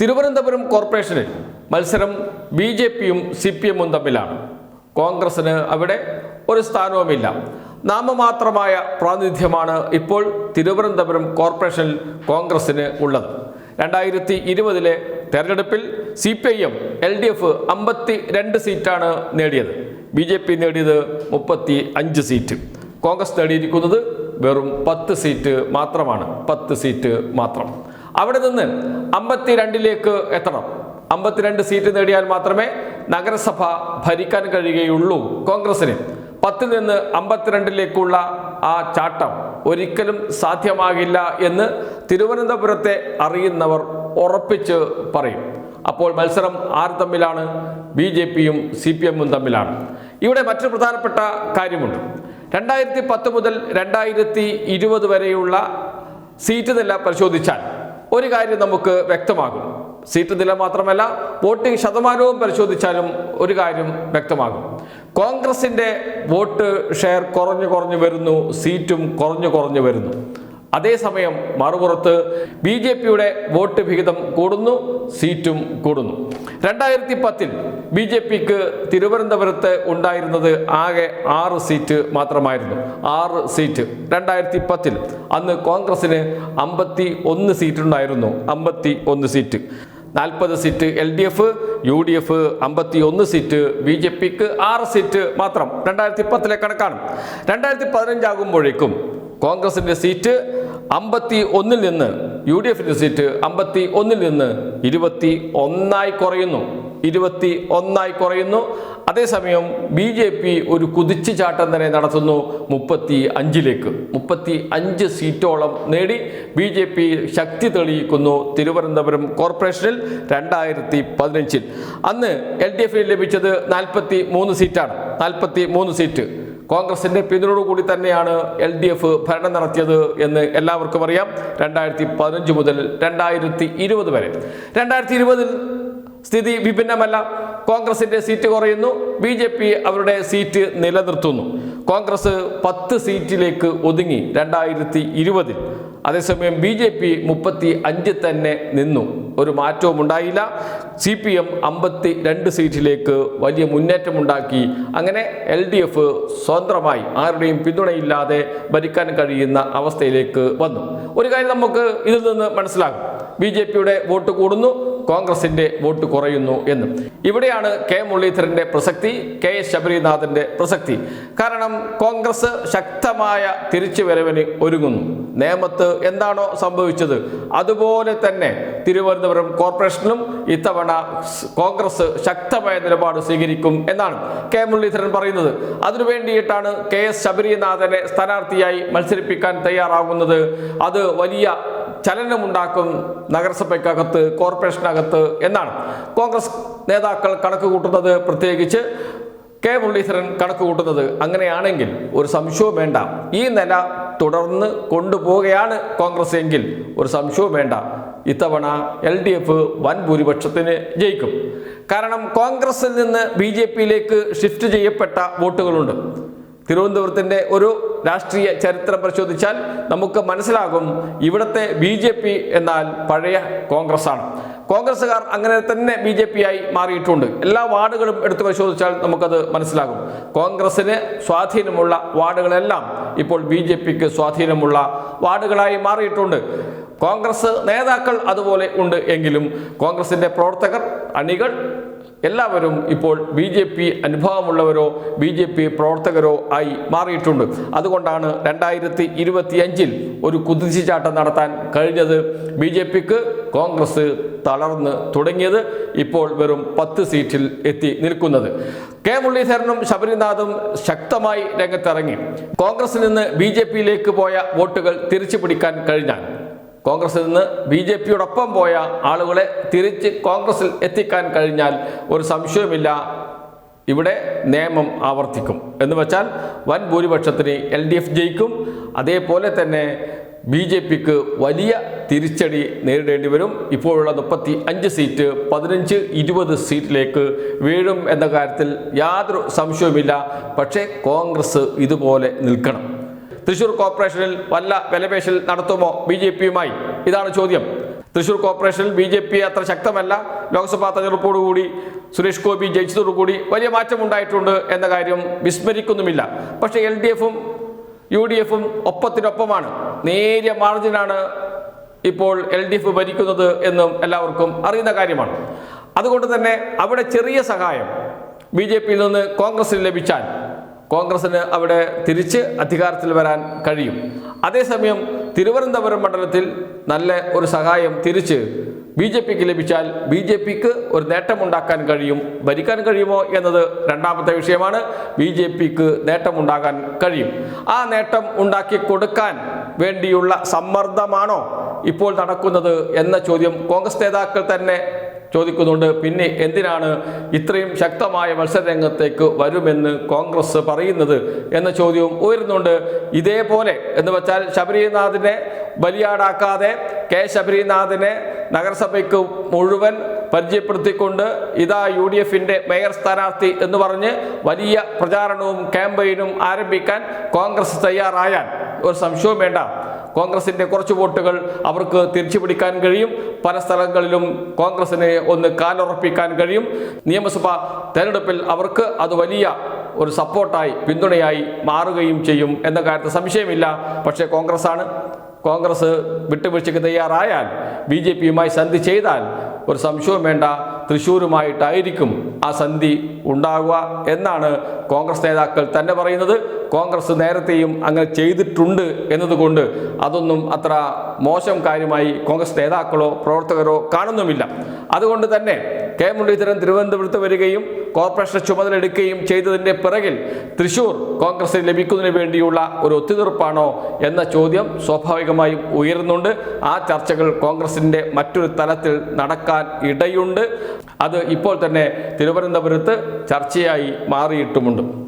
തിരുവനന്തപുരം കോർപ്പറേഷനിൽ മത്സരം B J പിയും സി പി എമ്മും തമ്മിലാണ്. കോൺഗ്രസിന് അവിടെ ഒരു സ്ഥാനവുമില്ല. നാമമാത്രമായ പ്രാതിനിധ്യമാണ് ഇപ്പോൾ തിരുവനന്തപുരം കോർപ്പറേഷനിൽ കോൺഗ്രസിന് ഉള്ളത്. രണ്ടായിരത്തി ഇരുപതിലെ തെരഞ്ഞെടുപ്പിൽ C P I M L D F അമ്പത്തി രണ്ട് സീറ്റാണ് നേടിയത്. ബി ജെ പി നേടിയത് മുപ്പത്തി അഞ്ച് സീറ്റ്. കോൺഗ്രസ് നേടിയിരിക്കുന്നത് വെറും പത്ത് സീറ്റ് മാത്രമാണ്. പത്ത് സീറ്റ് മാത്രം. അവിടെ നിന്ന് അമ്പത്തിരണ്ടിലേക്ക് എത്തണം. അമ്പത്തിരണ്ട് സീറ്റ് നേടിയാൽ മാത്രമേ നഗരസഭ ഭരിക്കാൻ കഴിയുകയുള്ളൂ കോൺഗ്രസിന്. പത്തിൽ നിന്ന് അമ്പത്തിരണ്ടിലേക്കുള്ള ആ ചാട്ടം ഒരിക്കലും സാധ്യമാകില്ല എന്ന് തിരുവനന്തപുരത്തെ അറിയുന്നവർ ഉറപ്പിച്ച് പറയും. അപ്പോൾ മത്സരം ആര് തമ്മിലാണ് ബി ജെ പിയും സി പി എമ്മും തമ്മിലാണ്. ഇവിടെ മറ്റൊരു പ്രധാനപ്പെട്ട കാര്യമുണ്ട്. രണ്ടായിരത്തി പത്ത് മുതൽ രണ്ടായിരത്തി ഇരുപത് വരെയുള്ള സീറ്റ് നില പരിശോധിച്ചാൽ ഒരു കാര്യം നമുക്ക് വ്യക്തമാകും. സീറ്റ് നില മാത്രമല്ല വോട്ടിംഗ് ശതമാനവും പരിശോധിച്ചാലും ഒരു കാര്യം വ്യക്തമാകും. കോൺഗ്രസിന്റെ വോട്ട് ഷെയർ കുറഞ്ഞു കുറഞ്ഞു വരുന്നു സീറ്റും കുറഞ്ഞു കുറഞ്ഞു വരുന്നു. അതേസമയം മറുപുറത്ത് ബി ജെ പിയുടെ വോട്ട് വിഹിതം കൂടുന്നു സീറ്റും കൂടുന്നു. രണ്ടായിരത്തി പത്തിൽ ബി ജെ പിക്ക് തിരുവനന്തപുരത്ത് ഉണ്ടായിരുന്നത് ആകെ ആറ് സീറ്റ് മാത്രമായിരുന്നു. ആറ് സീറ്റ്. രണ്ടായിരത്തി പത്തിൽ അന്ന് കോൺഗ്രസിന് അമ്പത്തി ഒന്ന് സീറ്റ് ഉണ്ടായിരുന്നു അമ്പത്തി ഒന്ന് സീറ്റ്. നാൽപ്പത് seat L D F U D F അമ്പത്തി ഒന്ന് സീറ്റ് ബി ജെ പിക്ക് ആറ് സീറ്റ് മാത്രം. രണ്ടായിരത്തി പത്തിലെ കണക്കാണ്. രണ്ടായിരത്തി പതിനഞ്ചാകുമ്പോഴേക്കും കോൺഗ്രസിന്റെ സീറ്റ് അമ്പത്തി ഒന്നിൽ നിന്ന് യു ഡി എഫിന്റെ സീറ്റ് അമ്പത്തി ഒന്നിൽ നിന്ന് ഇരുപത്തി ഒന്നായി കുറയുന്നു. ഇരുപത്തി ഒന്നായി കുറയുന്നു. അതേസമയം ബി ജെ പി ഒരു കുതിച്ചു ചാട്ടം തന്നെ നടത്തുന്നു മുപ്പത്തി അഞ്ചിലേക്ക് മുപ്പത്തി അഞ്ച് സീറ്റോളം നേടി ബി ജെ പി ശക്തി തെളിയിക്കുന്നു തിരുവനന്തപുരം കോർപ്പറേഷനിൽ രണ്ടായിരത്തി പതിനഞ്ചിൽ അന്ന് എൽ ഡി എഫിന് ലഭിച്ചത് നാൽപ്പത്തി മൂന്ന് സീറ്റാണ്. നാൽപ്പത്തി മൂന്ന് സീറ്റ്. കോൺഗ്രസിന്റെ പിന്തുണയോടുകൂടി തന്നെയാണ് എൽ ഡി എഫ് ഭരണം നടത്തിയത് എന്ന് എല്ലാവർക്കും അറിയാം. രണ്ടായിരത്തി പതിനഞ്ച് മുതൽ രണ്ടായിരത്തി ഇരുപത് വരെ. രണ്ടായിരത്തി ഇരുപതിൽ സ്ഥിതി വിഭിന്നമല്ല. കോൺഗ്രസിന്റെ സീറ്റ് കുറയുന്നു. ബി ജെ പി അവരുടെ സീറ്റ് നിലനിർത്തുന്നു. കോൺഗ്രസ് പത്ത് സീറ്റിലേക്ക് ഒതുങ്ങി രണ്ടായിരത്തി ഇരുപതിൽ അതേസമയം ബി ജെ പി മുപ്പത്തി അഞ്ച് തന്നെ നിന്നു. ഒരു മാറ്റവും ഉണ്ടായില്ല. സി പി എം അമ്പത്തി രണ്ട് സീറ്റിലേക്ക് വലിയ മുന്നേറ്റമുണ്ടാക്കി. അങ്ങനെ എൽ ഡി എഫ് സ്വതന്ത്രമായി ആരുടെയും പിന്തുണയില്ലാതെ ഭരിക്കാൻ കഴിയുന്ന അവസ്ഥയിലേക്ക് വന്നു. ഒരു കാര്യം നമുക്ക് ഇതിൽ നിന്ന് മനസ്സിലാകും. ബി ജെ പിയുടെ വോട്ട് കൂടുന്നു. കോൺഗ്രസിന്റെ വോട്ട് കുറയുന്നു എന്ന്. ഇവിടെയാണ് കെ മുരളീധരന്റെ പ്രസക്തി കെ എസ് ശബരിനാഥന്റെ പ്രസക്തി. കാരണം കോൺഗ്രസ് ശക്തമായ തിരിച്ചുവരവിന് ഒരുങ്ങുന്നു. നേമത്ത് എന്താണോ സംഭവിച്ചത് അതുപോലെ തന്നെ തിരുവനന്തപുരം കോർപ്പറേഷനിലും ഇത്തവണ കോൺഗ്രസ് ശക്തമായ നിലപാട് സ്വീകരിക്കും എന്നാണ് കെ മുരളീധരൻ പറയുന്നത്. അതിനുവേണ്ടിയിട്ടാണ് കെ എസ് ശബരിനാഥനെ സ്ഥാനാർത്ഥിയായി മത്സരിപ്പിക്കാൻ തയ്യാറാകുന്നത്. അത് വലിയ ചലനമുണ്ടാക്കും നഗരസഭയ്ക്കകത്ത് കോർപ്പറേഷനകത്ത് എന്നാണ്. കോൺഗ്രസ് നേതാക്കൾ കണക്ക് കൂട്ടുന്നത് പ്രത്യേകിച്ച് കെ മുരളീധരൻ കണക്ക് കൂട്ടുന്നത് അങ്ങനെയാണെങ്കിൽ ഒരു സംശയവും വേണ്ട. ഈ നില തുടർന്ന് കൊണ്ടുപോവുകയാണ് കോൺഗ്രസ് എങ്കിൽ ഒരു സംശയവും വേണ്ട. ഇത്തവണ എൽ ഡി എഫ് വൻ ഭൂരിപക്ഷത്തിന് ജയിക്കും. കാരണം കോൺഗ്രസിൽ നിന്ന് ബി ജെ പിയിലേക്ക് ഷിഫ്റ്റ് ചെയ്യപ്പെട്ട വോട്ടുകളുണ്ട്. തിരുവനന്തപുരത്തിന്റെ ഒരു രാഷ്ട്രീയ ചരിത്രം പരിശോധിച്ചാൽ നമുക്ക് മനസ്സിലാകും ഇവിടുത്തെ ബി ജെ പി എന്നാൽ പഴയ കോൺഗ്രസ്സാണ്. കോൺഗ്രസ്സുകാർ അങ്ങനെ തന്നെ ബി ജെ പി ആയി മാറിയിട്ടുണ്ട്. എല്ലാ വാർഡുകളും എടുത്തു പരിശോധിച്ചാൽ നമുക്കത് മനസ്സിലാകും. കോൺഗ്രസിന് സ്വാധീനമുള്ള വാർഡുകളെല്ലാം ഇപ്പോൾ ബി ജെ പിക്ക് സ്വാധീനമുള്ള വാർഡുകളായി മാറിയിട്ടുണ്ട്. കോൺഗ്രസ് നേതാക്കൾ അതുപോലെ ഉണ്ട് എങ്കിലും കോൺഗ്രസിന്റെ പ്രവർത്തകർ അണികൾ എല്ലാവരും ഇപ്പോൾ ബി ജെ പി അനുഭവമുള്ളവരോ ബി ജെ പി പ്രവർത്തകരോ ആയി മാറിയിട്ടുണ്ട്. അതുകൊണ്ടാണ് രണ്ടായിരത്തി ഇരുപത്തിയഞ്ചിൽ ഒരു കുതിച്ചുചാട്ടം നടത്താൻ കഴിഞ്ഞത്. ബി ജെ പിക്ക് കോൺഗ്രസ് തളർന്ന് തുടങ്ങിയത് ഇപ്പോൾ വെറും പത്ത് സീറ്റിൽ എത്തി നിൽക്കുന്നത്. കെ മുരളീധരനും ശബരിനാഥും ശക്തമായി രംഗത്തിറങ്ങി. കോൺഗ്രസിൽ നിന്ന് ബി ജെ പിയിലേക്ക് പോയ വോട്ടുകൾ തിരിച്ചു പിടിക്കാൻ കഴിഞ്ഞാൽ കോൺഗ്രസിൽ നിന്ന് ബി ജെ പിയോടൊപ്പം പോയ ആളുകളെ തിരിച്ച് കോൺഗ്രസിൽ എത്തിക്കാൻ കഴിഞ്ഞാൽ ഒരു സംശയവുമില്ല. ഇവിടെ നിയമം ആവർത്തിക്കും. എന്ന് വെച്ചാൽ വൻ ഭൂരിപക്ഷത്തിന് എൽ ഡി എഫ് ജയിക്കും. അതേപോലെ തന്നെ ബി ജെ പിക്ക് വലിയ തിരിച്ചടി നേരിടേണ്ടി വരും. ഇപ്പോഴുള്ള മുപ്പത്തി അഞ്ച് സീറ്റ് പതിനഞ്ച് ഇരുപത് സീറ്റിലേക്ക് വീഴും എന്ന കാര്യത്തിൽ യാതൊരു സംശയവുമില്ല. പക്ഷേ കോൺഗ്രസ് ഇതുപോലെ നിൽക്കണം. തൃശൂർ കോർപ്പറേഷനിൽ വല്ല വിലപേശൽ നടത്തുമോ ബി ജെ പിയുമായി? ഇതാണ് ചോദ്യം. തൃശൂർ കോർപ്പറേഷനിൽ ബി ജെ പി അത്ര ശക്തമല്ല. ലോക്സഭാ തെരഞ്ഞെടുപ്പോടുകൂടി സുരേഷ് ഗോപി ജയിച്ചതോടുകൂടി വലിയ മാറ്റമുണ്ടായിട്ടുണ്ട് എന്ന കാര്യം വിസ്മരിക്കുന്നുമില്ല. പക്ഷേ എൽ ഡി എഫും യു ഡി എഫും ഒപ്പത്തിനൊപ്പമാണ്. നേരിയ മാർജിനാണ് ഇപ്പോൾ എൽ ഡി എഫ് ഭരിക്കുന്നത് എന്നും എല്ലാവർക്കും അറിയുന്ന കാര്യമാണ്. അതുകൊണ്ട് തന്നെ അവിടെ ചെറിയ സഹായം ബി ജെ പിയിൽ നിന്ന് കോൺഗ്രസിന് ലഭിച്ചാൽ കോൺഗ്രസിന് അവിടെ തിരിച്ച് അധികാരത്തിൽ വരാൻ കഴിയും. അതേസമയം തിരുവനന്തപുരം മണ്ഡലത്തിൽ നല്ല ഒരു സഹായം തിരിച്ച് ബി ജെ പിക്ക് ലഭിച്ചാൽ ബി ജെ പിക്ക് ഒരു നേട്ടമുണ്ടാക്കാൻ കഴിയും. ഭരിക്കാൻ കഴിയുമോ എന്നത് രണ്ടാമത്തെ വിഷയമാണ്. ബി ജെ പിക്ക് നേട്ടമുണ്ടാകാൻ കഴിയും. ആ നേട്ടം ഉണ്ടാക്കി കൊടുക്കാൻ വേണ്ടിയുള്ള സമ്മർദ്ദമാണോ ഇപ്പോൾ നടക്കുന്നത് എന്ന ചോദ്യം കോൺഗ്രസ് നേതാക്കൾ തന്നെ ചോദിക്കുന്നുണ്ട് പിന്നെ എന്തിനാണ് ഇത്രയും ശക്തമായ മത്സരരംഗത്തേക്ക് വരുമെന്ന് കോൺഗ്രസ് പറയുന്നത്? എന്ന ചോദ്യവും ഉയരുന്നുണ്ട്. ഇതേപോലെ എന്ന് വെച്ചാൽ ശബരിനാഥിനെ ബലിയാടാക്കാതെ കെ ശബരിനാഥിനെ നഗരസഭയ്ക്ക് മുഴുവൻ പരിചയപ്പെടുത്തിക്കൊണ്ട് ഇതാ യു ഡി എഫിന്റെ മേയർ സ്ഥാനാർത്ഥി എന്ന് പറഞ്ഞ് വലിയ പ്രചാരണവും ക്യാമ്പയിനും ആരംഭിക്കാൻ കോൺഗ്രസ് തയ്യാറായാൽ ഒരു സംശയവും വേണ്ട. കോൺഗ്രസിന്റെ കുറച്ച് വോട്ടുകൾ അവർക്ക് തിരിച്ചു പിടിക്കാൻ കഴിയും. പല സ്ഥലങ്ങളിലും കോൺഗ്രസിനെ ഒന്ന് കാലുറപ്പിക്കാൻ കഴിയും. നിയമസഭ തെരഞ്ഞെടുപ്പിൽ അവർക്ക് അത് വലിയ ഒരു സപ്പോർട്ടായി പിന്തുണയായി മാറുകയും ചെയ്യും എന്ന കാര്യത്തിൽ സംശയമില്ല. പക്ഷേ കോൺഗ്രസ് ആണ് കോൺഗ്രസ് വിട്ടുവീഴ്ചയ്ക്ക് തയ്യാറായാൽ ബി ജെ പിയുമായി സന്ധി ചെയ്താൽ ഒരു സംശയവും വേണ്ട. തൃശ്ശൂരുമായിട്ടായിരിക്കും ആ സന്ധി ഉണ്ടാകുക എന്നാണ് കോൺഗ്രസ് നേതാക്കൾ തന്നെ പറയുന്നത്. കോൺഗ്രസ് നേരത്തെയും അങ്ങനെ ചെയ്തിട്ടുണ്ട് എന്നതുകൊണ്ട് അതൊന്നും അത്ര മോശം കാര്യമായി കോൺഗ്രസ് നേതാക്കളോ പ്രവർത്തകരോ കാണുന്നുമില്ല. അതുകൊണ്ട് തന്നെ കെ മുരളീധരൻ തിരുവനന്തപുരത്ത് വരികയും കോർപ്പറേഷൻ ചുമതല എടുക്കുകയും ചെയ്തതിന്റെ പിറകിൽ തൃശൂർ കോൺഗ്രസിന് ലഭിക്കുന്നതിന് വേണ്ടിയുള്ള ഒരു ഒത്തുതീർപ്പാണോ എന്ന ചോദ്യം സ്വാഭാവികമായും ഉയരുന്നുണ്ട്. ആ ചർച്ചകൾ കോൺഗ്രസിന്റെ മറ്റൊരു തലത്തിൽ നടക്കാൻ ഇടയുണ്ട്. അത് ഇപ്പോൾ തന്നെ തിരുവനന്തപുരത്ത് ചർച്ചയായി മാറിയിട്ടുമുണ്ട്.